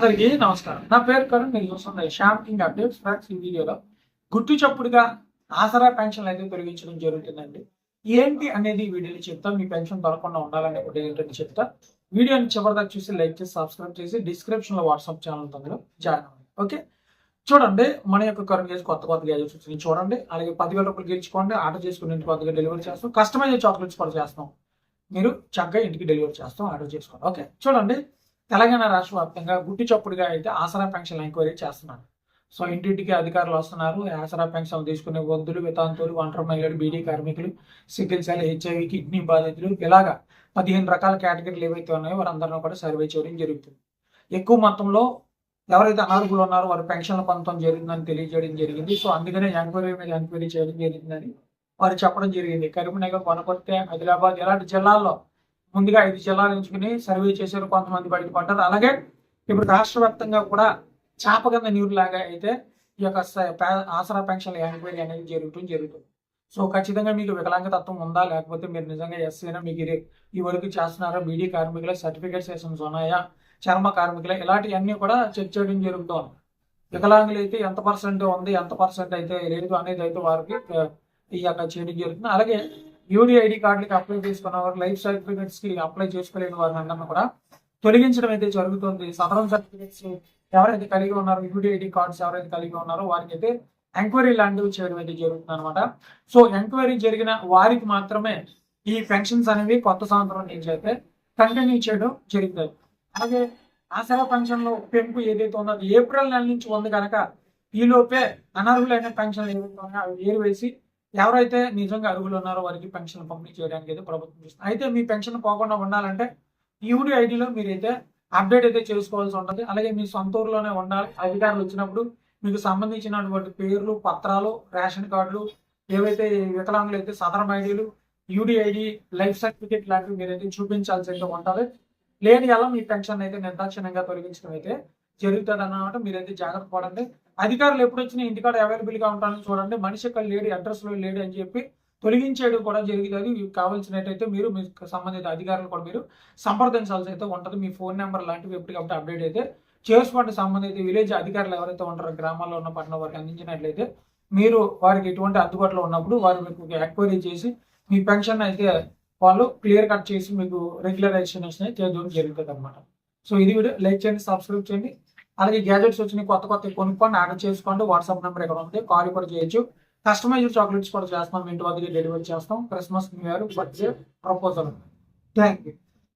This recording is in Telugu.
అందరికీ నమస్కారం. నా పేరు కరుణ్ మీరు చూస్తున్న శ్యామ్ కింగ్ అప్డేట్స్ ఫ్రెండ్స్ ఈ వీడియోలో. గుట్టు చప్పుడుగా ఆసరా పెన్షన్లు అయితే తొలగించడం జరుగుతుందండి. ఏంటి అనేది వీడియోని వీడియోలో చెప్తా. మీ పెన్షన్ దొరకకుండా ఉండాలని ఒకటి ఏంటని చెప్తా. వీడియోని చివరిదాకా చూసి లైక్ చేసి సబ్స్క్రైబ్ చేసి డిస్క్రిప్షన్లో వాట్సాప్ ఛానల్ తొందరలో జాయిన్ అవ్వండి. ఓకే? చూడండి మన యొక్క కరెంట్ గేజ్ కొత్త కొత్త గ్యాజెట్స్ వచ్చినాయి. చూడండి అలాగే పదివేల రూపాయలు గెలుచుకోండి ఆర్డర్ చేసుకుని ఇంటికి కొత్తగా డెలివరీ చేస్తాం. కస్టమైజ్ చాక్లెట్స్ కూడా చేస్తాం. మీరు చక్కగా ఇంటికి డెలివరీ చేస్తాం ఆర్డర్ చేసుకోండి. ఓకే? చూడండి తెలంగాణ రాష్ట్ర వ్యాప్తంగా గుట్టి చప్పుడుగా అయితే ఆసరా పెన్షన్ ఎంక్వైరీ చేస్తున్నారు. సో ఇంటింటికి అధికారులు వస్తున్నారు. ఆసరా పెన్షన్ తీసుకునే వంతులు వితాంతులు ఒంటరి మహిళలు బీడీ కార్మికులు సికిల్ సెల్ హెచ్ఐవి కిడ్నీ బాధితులు ఇలాగా పదిహేను రకాల కేటగిరీలు ఏవైతే ఉన్నాయో వారందరినీ కూడా సర్వే చేయడం జరుగుతుంది. ఎక్కువ మొత్తంలో ఎవరైతే అనర్హులు ఉన్నారో వారి పెన్షన్లు పొందడం జరిగిందని తెలియజేయడం జరిగింది. సో అందుకనే ఎంక్వైరీ మీద ఎంక్వైరీ చేయడం జరిగిందని వారు చెప్పడం జరిగింది. కరీంనగర్ కొనకొత్తే ఆదిలాబాద్ ఇలాంటి జిల్లాల్లో ముందుగా ఐదు జిల్లాలు ఎంచుకుని సర్వే చేశారు కొంతమంది బయటపడ్డారు అలాగే ఇప్పుడు రాష్ట్ర వ్యాప్తంగా కూడా చాపగంద నీరులాగా అయితే ఈ యొక్క ఆసరా పెన్షన్ ఎంక్వైరీ అనేది జరుగుతుంది జరుగుతుంది. సో ఖచ్చితంగా మీకు వికలాంగతత్వం ఉందా? లేకపోతే మీరు నిజంగా ఎస్సీనా మీకు ఇది ఈ వరకు చేస్తున్నారా? బీడీ కార్మికుల సర్టిఫికేట్ సెషన్స్ ఉన్నాయా? చర్మ కార్మికుల ఇలాంటివన్నీ కూడా చెక్ చేయడం జరుగుతుంది వికలాంగులు అయితే ఎంత పర్సెంట్ ఉంది ఎంత పర్సెంట్ అయితే లేదు అనేది అయితే వారికి ఈ యొక్క చేయడం జరుగుతుంది. అలాగే యూడి ఐడి కార్డులకి అప్లై చేసుకున్న వారు లైఫ్ సర్టిఫికేట్స్కి అప్లై చేసుకోలేని వారిని అందరినీ కూడా తొలగించడం అయితే జరుగుతుంది. సదరం సర్టిఫికేట్స్ ఎవరైతే కలిగి ఉన్నారో యూడి ఐడి కార్డ్స్ ఎవరైతే కలిగి ఉన్నారో వారికి అయితే ఎంక్వైరీ లాంటివి చేయడం అయితే జరుగుతుంది అనమాట సో ఎంక్వైరీ జరిగిన వారికి మాత్రమే ఈ పెన్షన్స్ అనేవి కొత్త సంవత్సరం నుంచి అయితే కంటిన్యూ చేయడం జరుగుతుంది. అలాగే ఆసరా పెన్షన్లో పెంపు ఏదైతే ఉందో అది ఏప్రిల్ నెల నుంచి ఉంది కనుక ఈ లోపే అనర్హులైన పెన్షన్ ఏవైతే ఉన్నాయో అవి ఏరివేసి ఎవరైతే నిజంగా అర్హులు ఉన్నారో వారికి పెన్షన్ పంపిణీ చేయడానికి అయితే ప్రభుత్వం చూస్తుంది. అయితే మీ పెన్షన్ పోకుండా ఉండాలంటే యూడి ఐడిలో మీరైతే అప్డేట్ అయితే చేసుకోవాల్సి ఉంటుంది. అలాగే మీ సొంత ఊర్లోనే ఉండాలి. అధికారులు వచ్చినప్పుడు మీకు సంబంధించినటువంటి పేర్లు పత్రాలు రేషన్ కార్డులు ఏవైతే వికలాంగులు అయితే సదరం ఐడీలు యూడి ఐడి లైఫ్ సర్టిఫికేట్ లాంటివి మీరైతే చూపించాల్సి అయితే ఉంటుంది. లేని ఎలా మీ పెన్షన్ అయితే నిర్దాక్షిణ్యంగా తొలగించడం అయితే జరుగుతుంది అన్నమాట. మీరైతే జాగ్రత్త పడండి. అధికారులు ఎప్పుడు వచ్చినా ఇంటికాడ అవైలబుల్గా ఉంటానని చూడండి. మనిషి ఇక్కడ లేడు అడ్రస్లో లేడు అని చెప్పి తొలగించేయడం కూడా జరుగుతుంది మీకు కావాల్సినట్టయితే మీరు మీకు సంబంధిత అధికారులు కూడా మీరు సంప్రదించాల్సి అయితే ఉంటుంది. మీ ఫోన్ నెంబర్ లాంటివి ఎప్పటికప్పుడు అప్డేట్ అయితే చేసుకోండి సంబంధిత విలేజ్ అధికారులు ఎవరైతే ఉంటారో గ్రామాల్లో ఉన్న పట్టణ వారికి అందించినట్లయితే మీరు వారికి ఎటువంటి అందుబాటులో ఉన్నప్పుడు వారు మీకు ఎంక్వైరీ చేసి మీ పెన్షన్ అయితే వాళ్ళు క్లియర్ కట్ చేసి మీకు రెగ్యులరైజేషన్ చేయడం జరుగుతుంది అనమాట సో ఇది వీడియో. లైక్ చేయండి సబ్స్క్రైబ్ చేయండి. అలాగే గ్యాజెట్స్ వచ్చినాయి కొత్త కొత్త కొనుక్కోండి ఆర్డర్ చేసుకోండి వాట్సాప్ నెంబర్ ఇక్కడ ఉంది కాల్ కూడా చేయొచ్చు. కస్టమైజ్డ్ చాక్లెట్స్ కూడా చేస్తాం ఇంటి వద్దకి డెలివరీ చేస్తాం. Christmas new year birthday proposal thank you